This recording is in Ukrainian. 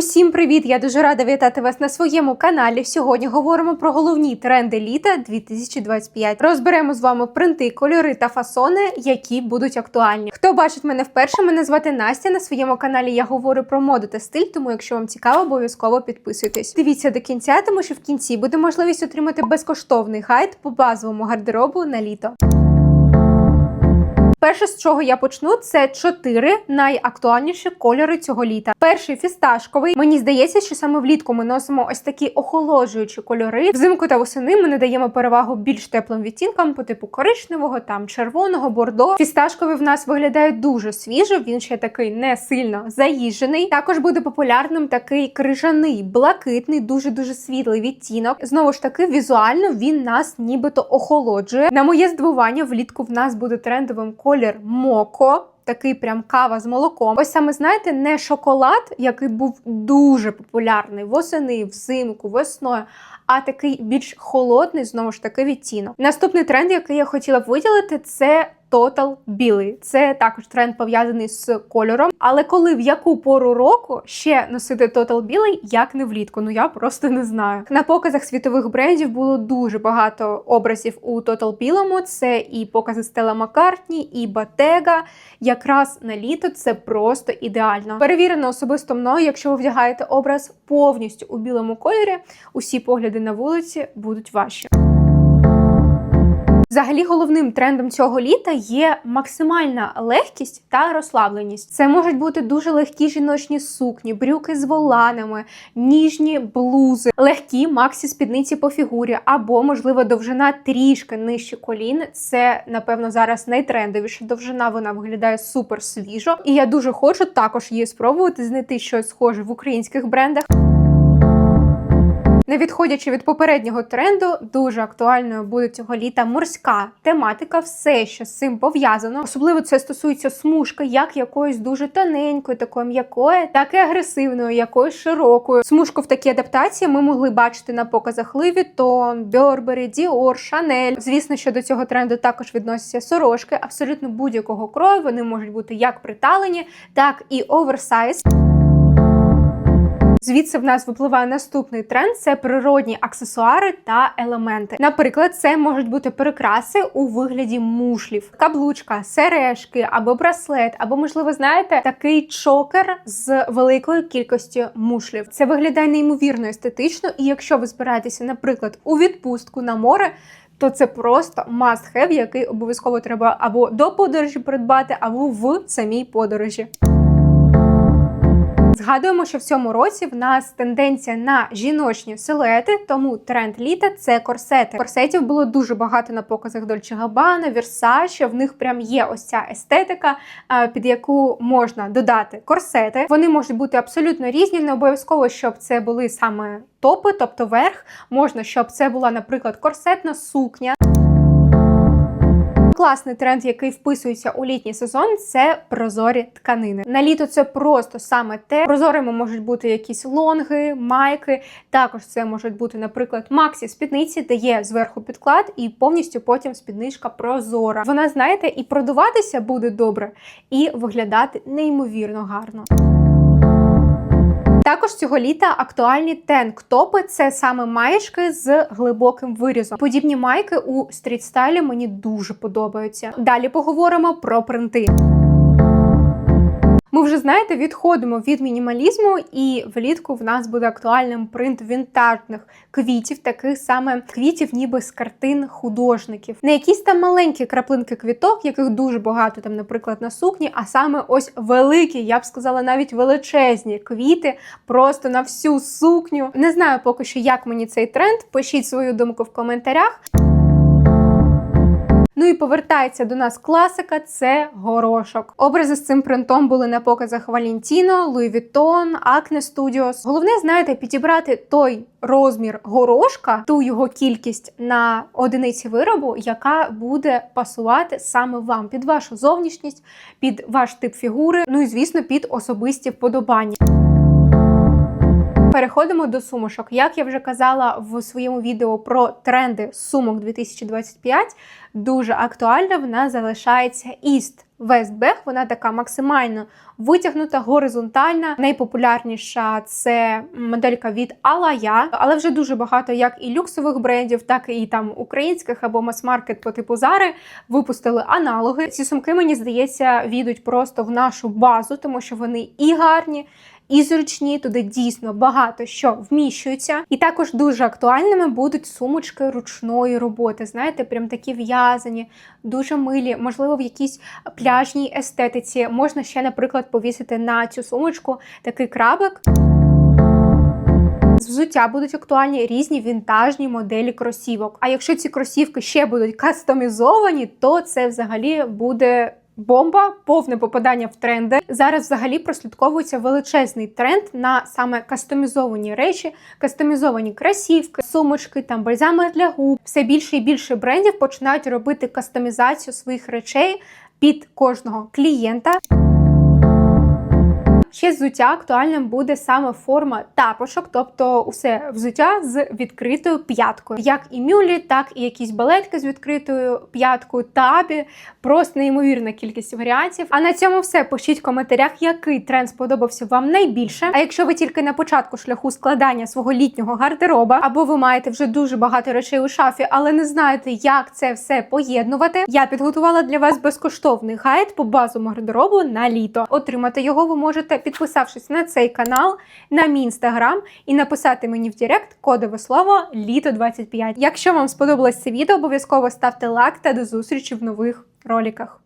Усім привіт! Я дуже рада вітати вас на своєму каналі. Сьогодні говоримо про головні тренди літа 2025. Розберемо з вами принти, кольори та фасони, які будуть актуальні. Хто бачить мене вперше, мене звати Настя. На своєму каналі я говорю про моду та стиль, тому якщо вам цікаво, обов'язково підписуйтесь. Дивіться до кінця, тому що в кінці буде можливість отримати безкоштовний гайд по базовому гардеробу на літо. Перше, з чого я почну, це чотири найактуальніші кольори цього літа. Перший фісташковий. Мені здається, що саме влітку ми носимо ось такі охолоджуючі кольори. Взимку та восени ми надаємо перевагу більш теплим відтінкам по типу коричневого, там червоного, бордо. Фісташковий в нас виглядає дуже свіжо. Він ще такий не сильно заїжджений. Також буде популярним такий крижаний, блакитний, дуже дуже світлий відтінок. Знову ж таки, візуально він нас нібито охолоджує. На моє здивування, влітку в нас буде трендовим колір моко. Такий прям кава з молоком. Ось саме знаєте, не шоколад, який був дуже популярний восени, взимку, весною, а такий більш холодний, знову ж таки, відтінок. Наступний тренд, який я хотіла б виділити, це Total білий. Це також тренд пов'язаний з кольором. Але коли в яку пору року ще носити Total білий, як не влітку? Ну я просто не знаю. На показах світових брендів було дуже багато образів у Total білому. Це і покази Стелла Маккартні, і Батега. Якраз на літо це просто ідеально. Перевірено особисто мною, якщо ви вдягаєте образ повністю у білому кольорі, усі погляди на вулиці будуть ваші. Взагалі, головним трендом цього літа є максимальна легкість та розслабленість. Це можуть бути дуже легкі жіночні сукні, брюки з воланами, ніжні блузи, легкі максі спідниці по фігурі, або, можливо, довжина трішки нижче колін. Це, напевно, зараз найтрендовіша довжина. Вона виглядає супер свіжо. І я дуже хочу також її спробувати знайти щось схоже в українських брендах. Не відходячи від попереднього тренду, дуже актуальною буде цього літа морська тематика, все, що з цим пов'язано. Особливо це стосується смужки, як якоїсь дуже тоненької, такої м'якої, так і агресивної, якоюсь широкою. Смужку в такій адаптації ми могли бачити на показах Louis Vuitton, Burberry, Dior, Chanel. Звісно, що до цього тренду також відносяться сорочки, абсолютно будь-якого крою. Вони можуть бути як приталені, так і оверсайз. Звідси в нас випливає наступний тренд: це природні аксесуари та елементи. Наприклад, це можуть бути прикраси у вигляді мушлів, каблучка, сережки або браслет, або, можливо, знаєте, такий чокер з великою кількістю мушлів. Це виглядає неймовірно естетично, і якщо ви збираєтеся, наприклад, у відпустку на море. То це просто must have, який обов'язково треба або до подорожі придбати, або в самій подорожі. Згадуємо, що в цьому році в нас тенденція на жіночні силуети, тому тренд літа це корсети. Корсетів було дуже багато на показах Дольче Габана, Versace, В них прям є ось ця естетика, під яку можна додати корсети. Вони можуть бути абсолютно різні. Не обов'язково, щоб це були саме топи, тобто верх. Можна, щоб це була, наприклад, корсетна сукня. Класний тренд, який вписується у літній сезон, це прозорі тканини. На літо це просто саме те. Прозорими можуть бути якісь лонги, майки. Також це можуть бути, наприклад, максі спідниці, де є зверху підклад, і повністю потім спідничка прозора. Вона, знаєте, і продуватися буде добре, і виглядати неймовірно гарно. Також цього літа актуальні тенк-топи це саме маєшки з глибоким вирізом. Подібні майки у стрітстайлі мені дуже подобаються. Далі поговоримо про принти. Ми вже знаєте, відходимо від мінімалізму, і влітку в нас буде актуальним принт вінтажних квітів, таких саме квітів, ніби з картин художників. Не якісь там маленькі краплинки квіток, яких дуже багато там, наприклад, на сукні, а саме ось великі, я б сказала, навіть величезні квіти, просто на всю сукню. Не знаю поки що, як мені цей тренд. Пишіть свою думку в коментарях. І повертається до нас класика це горошок. Образи з цим принтом були на показах Valentino, Louis Vuitton, Acne Studios. Головне, знаєте, підібрати той розмір горошка, ту його кількість на одиниці виробу, яка буде пасувати саме вам під вашу зовнішність, під ваш тип фігури, ну і звісно, під особисті вподобання. Переходимо до сумочок. Як я вже казала в своєму відео про тренди сумок 2025, дуже актуальна вона залишається East Вестбег. Вона така максимально витягнута, горизонтальна. Найпопулярніша це моделька від Alaya, але вже дуже багато як і люксових брендів, так і там українських або мас-маркет по типу Зари випустили аналоги. Ці сумки, мені здається, війдуть просто в нашу базу, тому що вони і гарні. І зручні, туди дійсно багато що вміщується. І також дуже актуальними будуть сумочки ручної роботи. Знаєте, прям такі в'язані, дуже милі, можливо, в якійсь пляжній естетиці. Можна ще, наприклад, повісити на цю сумочку такий крабик. З взуття будуть актуальні різні вінтажні моделі кросівок. А якщо ці кросівки ще будуть кастомізовані, то це взагалі буде. Бомба, повне попадання в тренди. Зараз взагалі прослідковується величезний тренд на саме кастомізовані речі, кастомізовані кросівки, сумочки, там бальзами для губ. Все більше і більше брендів починають робити кастомізацію своїх речей під кожного клієнта. Ще взуття актуальним буде саме форма тапочок, тобто усе взуття з відкритою п'яткою. Як і мюлі, так і якісь балетки з відкритою п'яткою, табі. Просто неймовірна кількість варіантів. А на цьому все. Пишіть в коментарях, який тренд сподобався вам найбільше. А якщо ви тільки на початку шляху складання свого літнього гардероба, або ви маєте вже дуже багато речей у шафі, але не знаєте, як це все поєднувати, я підготувала для вас безкоштовний гайд по базовому гардеробу на літо. Отримати його ви можете підписавшись на цей канал, на мій інстаграм і написати мені в Директ кодове слово літо 25. Якщо вам сподобалось це відео, обов'язково ставте лайк та до зустрічі в нових роликах.